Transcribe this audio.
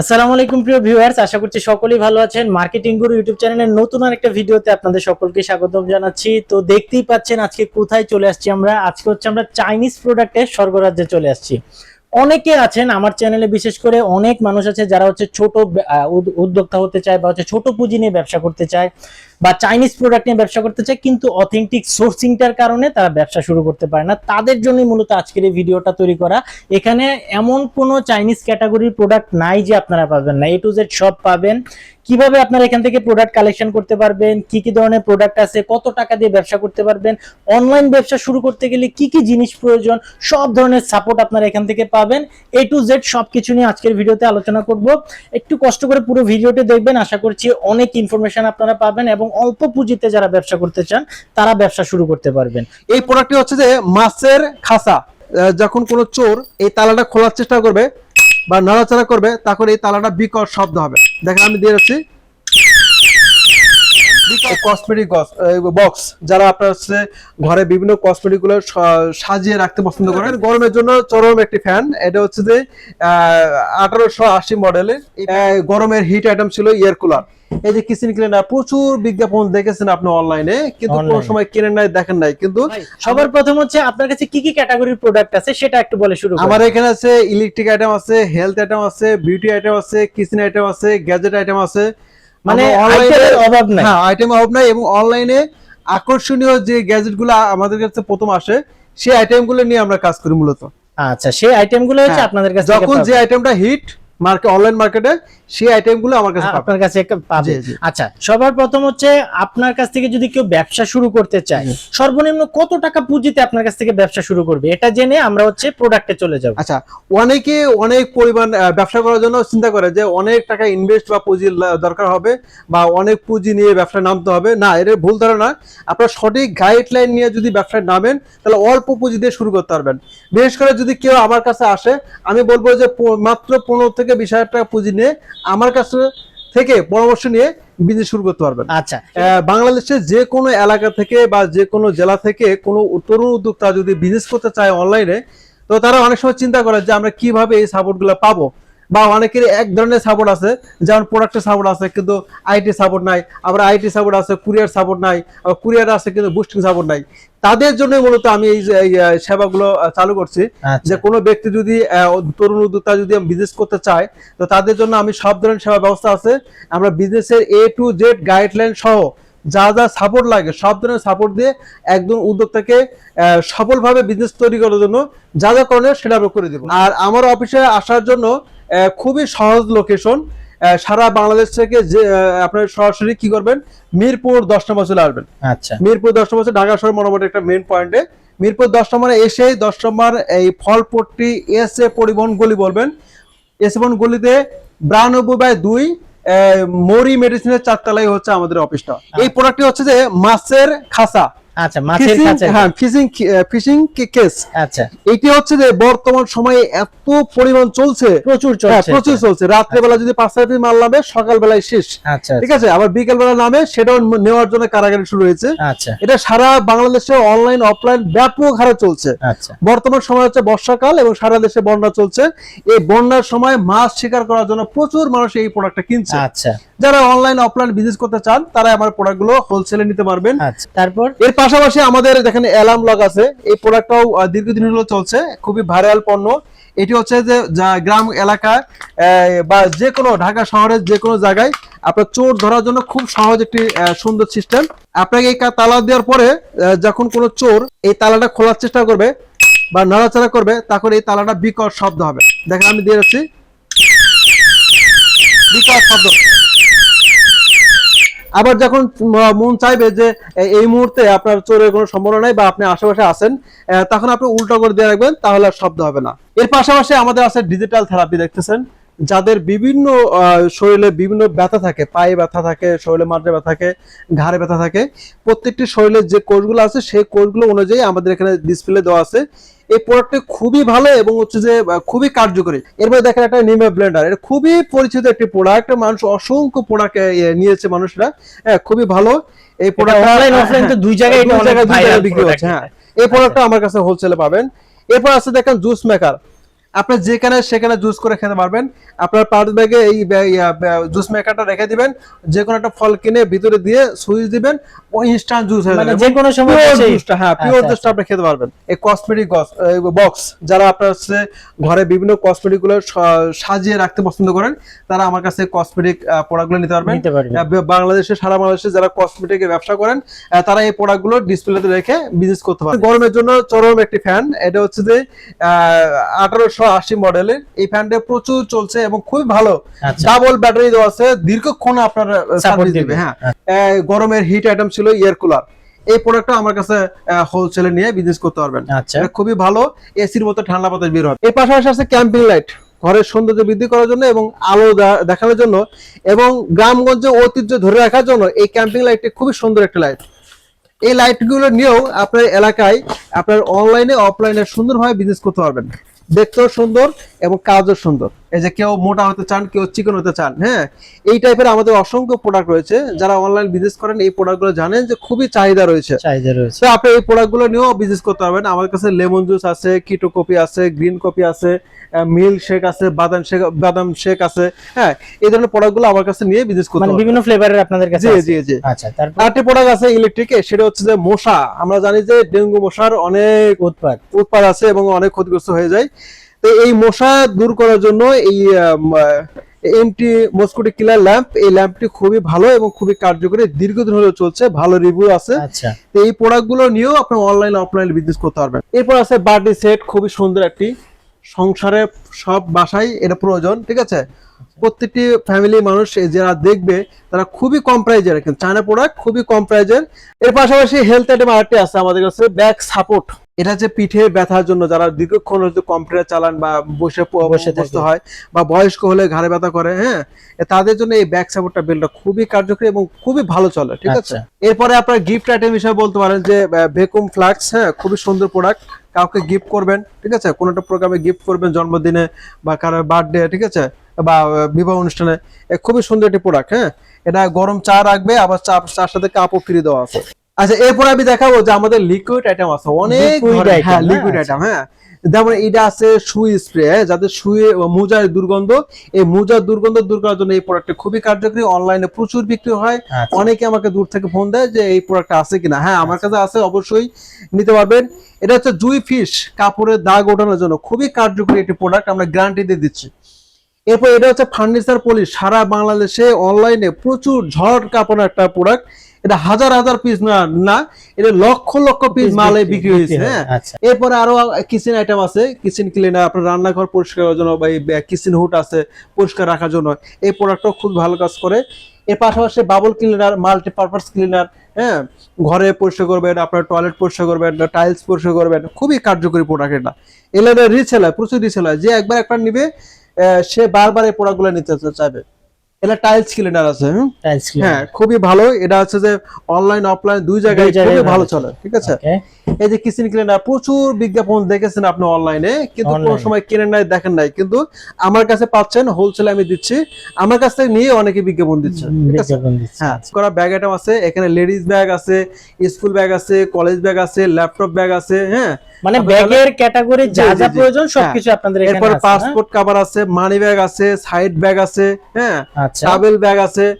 আসসালামু আলাইকুম প্রিয় ভিউয়ার্স, আশা করছি সকলেই ভালো আছেন। মার্কেটিং গুরু ইউটিউব চ্যানেলের নতুন আরেকটা ভিডিওতে আপনাদের সকলকে স্বাগতম জানাচ্ছি। তো দেখতেই পাচ্ছেন আজকে কোথায় চলে আসছি আমরা? আজকে হচ্ছে আমরা চাইনিজ প্রোডাক্টের স্বর্গরাজ্যে চলে আসছি। অনেকে আছেন, আমার চ্যানেলে বিশেষ করে অনেক মানুষ আছে যারা হচ্ছে ছোট উদ্যোক্তা হতে চায় বা হচ্ছে ছোট পুঁজি নিয়ে ব্যবসা করতে চায়। বা চাইনিজ প্রোডাক্ট নিয়ে ব্যবসা করতে চায়, কিন্তু অথেন্টিক সোর্সিংটার কারণে তারা ব্যবসা শুরু করতে পারে না। তাদের জন্যই মূলত আজকের এই ভিডিওটা তৈরি করা। এখানে এমন কোনো চাইনিজ ক্যাটাগরির প্রোডাক্ট নাই যে আপনারা পাবেন না। এ টু জেড সব পাবেন। কীভাবে আপনারা এখান থেকে প্রোডাক্ট কালেকশন করতে পারবেন? কি কি ধরনের প্রোডাক্ট আছে? কত টাকা দিয়ে ব্যবসা করতে পারবেন? অনলাইন ব্যবসা শুরু করতে গেলে কি কি জিনিস প্রয়োজন? সব ধরনের সাপোর্ট আপনারা এখান থেকে পাবেন। এ টু জেড সব কিছু নিয়ে আজকের ভিডিওতে আলোচনা করব। একটু কষ্ট করে পুরো ভিডিওটি দেখবেন। আশা করছি অনেক ইনফরমেশন আপনারা পাবেন এবং অল্প পুঁজিতে যারা ব্যবসা করতে চান, তারা ব্যবসা শুরু করতে পারবেন। এই প্রোডাক্টটি হচ্ছে যে মাছের খাসা। যখন কোনো চোর এই তালাটা খোলার চেষ্টা করবে বা নাড়াচাড়া করবে, তখন এই তালাটা বিকট শব্দ হবে। দেখেন আমি দিয়ে যাচ্ছি। কসমেটিক বক্স যারা আপনার হচ্ছে ঘরে বিভিন্ন কসমেটিকগুলো সাজিয়ে রাখতে পছন্দ করেন। গরমের জন্য চরম একটি ফ্যান এটা হচ্ছে যে আঠারোশো আশি মডেলের গরমের হিট আইটেম ছিল এয়ার কুলার এই যে কিচেন ক্লিনার প্রচুর বিজ্ঞাপন দেখেছেন আপনি অনলাইনে কিন্তু কোন সময় কিনেন নাই দেখেন নাই। কিন্তু সবার প্রথম হচ্ছে আপনার কাছে কি কি ক্যাটাগরির প্রোডাক্ট আছে সেটা একটু বলে শুরু। আমার এখানে আছে ইলেকট্রিক আইটেম আছে হেলথ আইটেম আছে বিউটি আইটেম আছে কিচেন আইটেম আছে গ্যাজেট আইটেম আছে। মানে আইটেমের অভাব নাই হ্যাঁ আইটেম অভাব নাই এবং অনলাইনে আকর্ষণীয় যে গ্যাজেটগুলো আমাদের কাছে প্রথম আসে সেই আইটেমগুলো নিয়ে আমরা কাজ করি মূলত আচ্ছা সেই আইটেমগুলো হচ্ছে হ্যাঁ, আপনাদের কাছে যখন যে। আইটেমটা হিট মার্কেট অনলাইন মার্কেটে সেই আইটেমগুলো আমার কাছে আপনার কাছে একটা পাবে। আচ্ছা সবার প্রথম হচ্ছে আপনার কাছ থেকে যদি কেউ ব্যবসা শুরু করতে চায় সর্বনিম্ন কত টাকা পুঁজিতে আপনার কাছ থেকে ব্যবসা শুরু করবে? এটা জেনে আমরা হচ্ছে প্রোডাক্টে চলে যাব। আচ্ছা অনেকে অনেক পরিমাণ ব্যবসা করার জন্য চিন্তা করে যে অনেক টাকা ইনভেস্ট বা পুঁজি দরকার হবে বা অনেক পুঁজি নিয়ে ব্যবসায় নামতে হবে। না এর ভুল ধারণা। আপনার সঠিক গাইডলাইন নিয়ে যদি ব্যবসায় নামেন তাহলে অল্প পুঁজি দিয়ে শুরু করতে পারবেন। বিশেষ করে যদি কেউ আমার কাছে আসে আমি বলব যে মাত্র পনেরো থেকে বিশ হাজার টাকা পুঁজি নিয়ে আমার কাছে থেকে পরামর্শ নিয়ে বিজনেস শুরু করতে পারবেন। আচ্ছা। আহ, বাংলাদেশের যে কোনো এলাকা থেকে বা যে কোনো জেলা থেকে কোনো তরুণ উদ্যোক্তা যদি বিজনেস করতে চায় অনলাইনে তো তারা অনেক সময় চিন্তা করে যে আমরা কীভাবে এই সাপোর্ট সাপোর্টগুলো পাবো। বা অনেকের এক ধরনের সাপোর্ট আছে যেমন প্রোডাক্টের সাপোর্ট আছে কিন্তু আইটি সাপোর্ট নাই আবার আইটি সাপোর্ট আছে কুরিয়ার সাপোর্ট নাই আবার কুরিয়ার আছে কিন্তু বুস্টিং সাপোর্ট নাই। তাদের জন্য মূলত আমি এই সেবাগুলো চালু করছি। আচ্ছা। যে কোনো ব্যক্তি যদি তরুণ উদ্যোক্তা যদি বিজনেস করতে চায় তো তাদের জন্য আমি সব ধরনের সেবা ব্যবস্থা আছে। আমরা বিজনেসের এ টু জেড গাইডলাইন সহ যা যা সাপোর্ট লাগে সব ধরনের সাপোর্ট দিয়ে একজন উদ্যোক্তাকে সফলভাবে বিজনেস তৈরি করার জন্য যা যা করণীয় সেটা আমরা করে দেবো। আর আমার অফিসে আসার জন্য খুবই সহজ লোকেশন সারা বাংলাদেশ থেকে যে আপনার সরাসরি কি করবেন? মিরপুর দশ নম্বর চলে আসবেন। আচ্ছা। মিরপুর দশ নম্বর ঢাকা শহর মোটামুটি একটা মেন পয়েন্টে মিরপুর দশ নম্বরে এসে দশ নম্বর এই ফলপট্টি এস এ পরিবহন গলি বলবেন। এস এ পরিবহন গলিতে বিরানব্বই বাই দুই মরি মেডিসিনের চারতলাই হচ্ছে আমাদের অফিসটা এই প্রোডাক্টটি হচ্ছে যে মাছের খাসা। আচ্ছা মাছের কাছে হ্যাঁ ফিশিং ফিশিং কেস। আচ্ছা। এটি হচ্ছে যে বর্তমান সময়ে এত পরিমাণ চলছে। প্রচুর হ্যাঁ, চলছে। প্রচুর চলছে। যদি পাঁচ মাল নামে শেষ। আচ্ছা ঠিক আছে? আবার বিকেল বেলা নামে সেটাও নেওয়ার জন্য কারাগারি শুরু হয়েছে। আচ্ছা। এটা সারা বাংলাদেশে অনলাইন অফলাইন ব্যাপক হারে চলছে। আচ্ছা। বর্তমান সময় হচ্ছে বর্ষাকাল এবং সারা দেশে বন্যা চলছে। এই বন্যার সময় মাছ শিকার করার জন্য প্রচুর মানুষ এই প্রোডাক্টটা কিনছে। আচ্ছা। যারা অনলাইন অফলাইন বিজনেস করতে চান তারা আমার প্রোডাক্টগুলো হোলসেলে নিতে পারবেন। আচ্ছা। তারপর? এর পাশাপাশি আমাদের দেখেন অ্যালার্ম লক আছে। এই প্রোডাক্টটাও দীর্ঘদিন হলো চলছে খুবই ভাইরাল পণ্য। এটি হচ্ছে যে গ্রাম এলাকায় আহ, বা যে কোনো ঢাকা শহরের যে কোনো জায়গায় আপনার চোর ধরার জন্য খুব সহজ একটি সুন্দর সিস্টেম আপনাকে এই তালা দেওয়ার পরে যখন কোনো চোর এই তালাটা খোলার চেষ্টা করবে বা নাড়াচাড়া করবে তখন এই তালাটা বিকট শব্দ হবে। দেখেন আমি দিয়ে যাচ্ছি। বিকট শব্দ। আবার যখন মন চাইবে যে এই মুহূর্তে আপনার চোরের কোনো সম্ভাবনা নাই বা আপনি আশেপাশে আছেন তখন আপনি উল্টো করে দিয়ে রাখবেন, তাহলে আর শব্দ হবে না। এর পাশাপাশি আমাদের আছে ডিজিটাল থেরাপি দেখতেছেন, যাদের বিভিন্ন শরীরে বিভিন্ন ব্যথা থাকে, পায়ে ব্যথা থাকে, শরীরে মাঠে ব্যথা থাকে, ঘাড়ে ব্যথা থাকে, প্রত্যেকটি শরীরের যে কোর্সগুলো আছে, সেই কোর্সগুলো অনুযায়ী আমাদের এখানে ডিসপ্লে দেওয়া আছে। এই প্রোডাক্টটি খুবই ভালো এবং হচ্ছে যে খুবই কার্যকরী। এরপরে দেখেন একটা নিমে ব্লেন্ডার এটা খুবই পরিচিত একটি প্রোডাক্ট মানুষ অসংখ্য প্রোডাক্ট নিয়েছে মানুষরা। হ্যাঁ খুবই ভালো। এই প্রোডাক্ট অনলাইন অফলাইন তো দুই জায়গায় দুই জায়গায় বিক্রি হচ্ছে হ্যাঁ। এই প্রোডাক্টটা আমার কাছে হোলসেলে পাবেন। এরপর আছে দেখেন জুস মেকার আপনি যেখানে সেখানে জুস করে খেতে পারবেন। আপনার পাউডার ব্যাগে এই জুস মেকারটা রেখে দিবেন। যে কোনো একটা ফল কিনে ভিতরে দিয়ে সুইচ দিবেন ও ইনস্ট্যান্ট জুস হয়ে মানে যাবে। যে কোনো সময় জুসটা হ্যাঁ আচ্ছা, পিওর আচ্ছা। জুসটা আপনি খেতে পারবেন। এই কসমেটিক বক্স যারা আপনার হচ্ছে ঘরে বিভিন্ন কসমেটিকগুলো সাজিয়ে রাখতে পছন্দ করেন তারা আমার কাছে কসমেটিক প্রোডাক্টগুলো নিতে পারবেন। পারবেন। বাংলাদেশে সারা বাংলাদেশে যারা কসমেটিক ব্যবসা করেন তারা এই প্রোডাক্টগুলো ডিসপ্লেতে রেখে বিজনেস করতে পারে গরমের জন্য চরম একটি ফ্যান এটা হচ্ছে যে আঠারোশো আশি মডেলের এই ফ্যানটা প্রচুর চলছে এবং খুবই ভালো। আচ্ছা। ডাবল ব্যাটারি দেওয়া আছে দীর্ঘক্ষণ আপনার সার্ভিস দিবে। হ্যাঁ। গরমের হিট আইটেম ছিল ইয়ার কুলার এই প্রোডাক্টটা আমার কাছে হোলসেলে নিয়ে বিজনেস করতে পারবেন। আচ্ছা। খুবই ভালো এসির মতো ঠান্ডা বাতাস বের হবে। এর পাশাপাশি আছে ক্যাম্পিং লাইট ঘরের সৌন্দর্য বৃদ্ধি করার জন্য এবং আলো দেখানোর জন্য এবং গ্রামগঞ্জে ঐতিহ্য ধরে রাখার জন্য এই ক্যাম্পিং লাইটটি খুবই সুন্দর একটা লাইট এই লাইটগুলো নিয়েও আপনার এলাকায় আপনার অনলাইনে অফলাইনে সুন্দরভাবে বিজনেস করতে পারবেন। দেখতেও সুন্দর এবং কাজও সুন্দর। এই যে কেউ মোটা হতে চান কেউ চিকন হতে চান হ্যাঁ? এই টাইপের আমাদের অসংখ্য প্রোডাক্ট রয়েছে। যারা অনলাইন বিজনেস করেন এই প্রোডাক্টগুলো জানেন যে খুবই চাহিদা রয়েছে। চাহিদা রয়েছে। তো আপনি এই প্রোডাক্টগুলো নিয়েও বিজনেস করতে পারবেন। আমার কাছে লেমন জুস আছে কিটো কপি আছে গ্রিন কপি আছে মিল্ক শেক আছে বাদাম শেক বাদাম শেক আছে হ্যাঁ? এই ধরনের প্রোডাক্টগুলো আমার কাছে নিয়ে বিজনেস করতে মানে পারবেন। বিভিন্ন ফ্লেভারের আপনাদের কাছে জি জি জি। আচ্ছা তারপর? আরেকটি প্রোডাক্ট আছে ইলেকট্রিকে সেটা হচ্ছে যে মশা। আমরা জানি যে ডেঙ্গু মশার অনেক উৎপাদ উৎপাদ আছে এবং অনেক ক্ষতিগ্রস্ত হয়ে যায়। তো এই মশা দূর করার জন্য এই এমটি মস্কুটি কিলার ল্যাম্প এই ল্যাম্পটি খুবই ভালো এবং খুবই কার্যকরী দীর্ঘদিন হলে চলছে ভালো রিভিউ আছে। আচ্ছা। তো এই প্রোডাক্টগুলো নিয়েও আপনি অনলাইন অফলাইন বিজনেস করতে পারবেন। এরপর আছে বার্থডে সেট খুবই সুন্দর একটি। সংসারে সব বাসায় এটা প্রয়োজন ঠিক আছে? প্রত্যেকটি ফ্যামিলি মানুষ যারা দেখবে তারা খুবই কম প্রাইজের চায়না প্রোডাক্ট খুবই কম প্রাইজের এর। পাশাপাশি হেলথ আইটেম আরেকটি আছে আমাদের কাছে ব্যাক সাপোর্ট এটা হচ্ছে পিঠে ব্যথার জন্য যারা দীর্ঘক্ষণ হচ্ছে কম্পিউটার চালান বা বসে বসে হয় বা বয়স্ক হলে ঘাড়ে ব্যথা করে হ্যাঁ তাদের জন্য এই ব্যাক সাপোর্টটা বেলটা খুবই কার্যকরী এবং খুবই ভালো চলে ঠিক আছে? আচ্ছা। এরপরে আপনার গিফট আইটেম হিসেবে বলতে পারেন যে ভেকুম ফ্লাক্স হ্যাঁ খুবই সুন্দর প্রোডাক্ট কাউকে গিফট করবেন ঠিক আছে? কোনো একটা প্রোগ্রামে গিফট করবেন জন্মদিনে বা কারোর বার্থডে ঠিক আছে? বা বিবাহ অনুষ্ঠানে খুবই সুন্দর একটি প্রোডাক্ট হ্যাঁ? এটা গরম চা রাখবে আবার চা চার সাথে কাপও ফ্রি দেওয়া আছে। আচ্ছা এরপর আমি দেখাবো যে আমাদের লিকুইড আইটেম আছে। অনেক ধরনের- item, হ্যাঁ লিকুইড আচ্ছা। আইটেম হ্যাঁ। যেমন এটা আছে সুই স্প্রে যাদের শুয়ে মোজার দুর্গন্ধ এই মোজার দুর্গন্ধ দূর করার জন্য এই প্রোডাক্টটা খুবই কার্যকরী। অনলাইনে প্রচুর বিক্রি হয়। আচ্ছা। অনেকে আমাকে দূর থেকে ফোন দেয় যে এই প্রোডাক্টটা আছে কিনা। হ্যাঁ আমার কাছে আছে অবশ্যই নিতে পারবেন। এটা হচ্ছে জুই ফিশ কাপড়ের দাগ ওঠানোর জন্য খুবই কার্যকরী একটি প্রোডাক্ট আমরা গ্যারান্টি দিয়ে দিচ্ছি। এরপর এটা হচ্ছে ফার্নিচার পলিশ সারা বাংলাদেশে অনলাইনে প্রচুর ঝড় কাঁপানো একটা প্রোডাক্ট এটা হাজার হাজার পিস না না এটা লক্ষ লক্ষ পিস মালে বিক্রি- হয়েছে হ্যাঁ। আচ্ছা। এরপরে আরও কিচেন আইটেম আছে কিচেন ক্লিনার আপনার রান্নাঘর পরিষ্কার করার জন্য বা কিচেন হুড আছে পরিষ্কার রাখার জন্য। এই প্রোডাক্টটাও খুব ভালো কাজ করে। এর পাশাপাশি বাবল ক্লিনার মাল্টিপারপাস ক্লিনার হ্যাঁ ঘরে পরিষ্কার করবেন আপনার টয়লেট পরিষ্কার করবেন টাইলস পরিষ্কার করবেন খুবই কার্যকরী প্রোডাক্ট এটা। এগুলো রিসেল হয় প্রচুর রিসেল হয় যে একবার একবার নিবে আহ, সে বারবার এই প্রোডাক্টগুলো নিতে চাইবে। এটা টাইলস ক্লিনার আছে? টাইলস হ্যাঁ খুবই ভালো। এটা হচ্ছে যে অনলাইন অফলাইন দুই জায়গায় খুবই ভালো চলে ঠিক আছে? এই যে কিচেন ক্লিনার প্রচুর বিজ্ঞাপন দেখেছেন আপনি অনলাইনে কিন্তু কোনো সময় কেনেন নাই দেখেন নাই। কিন্তু আমার কাছে পাচ্ছেন হোলসেলে আমি দিচ্ছি। আমার কাছ থেকে নিয়ে অনেকে বিজ্ঞাপন দিচ্ছে ঠিক আছে? হ্যাঁ করা ব্যাগ আইটেম আছে এখানে লেডিস ব্যাগ আছে স্কুল ব্যাগ আছে কলেজ ব্যাগ আছে ল্যাপটপ ব্যাগ আছে হ্যাঁ? মানে ব্যাগের ক্যাটাগরি যা যা প্রয়োজন হ্যাঁ। সবকিছু আপনাদের এখানে আছে, হ্যাঁ? পাসপোর্ট কভার আছে মানি ব্যাগ আছে সাইড ব্যাগ আছে হ্যাঁ? আচ্ছা। ট্রাভেল ব্যাগ আছে।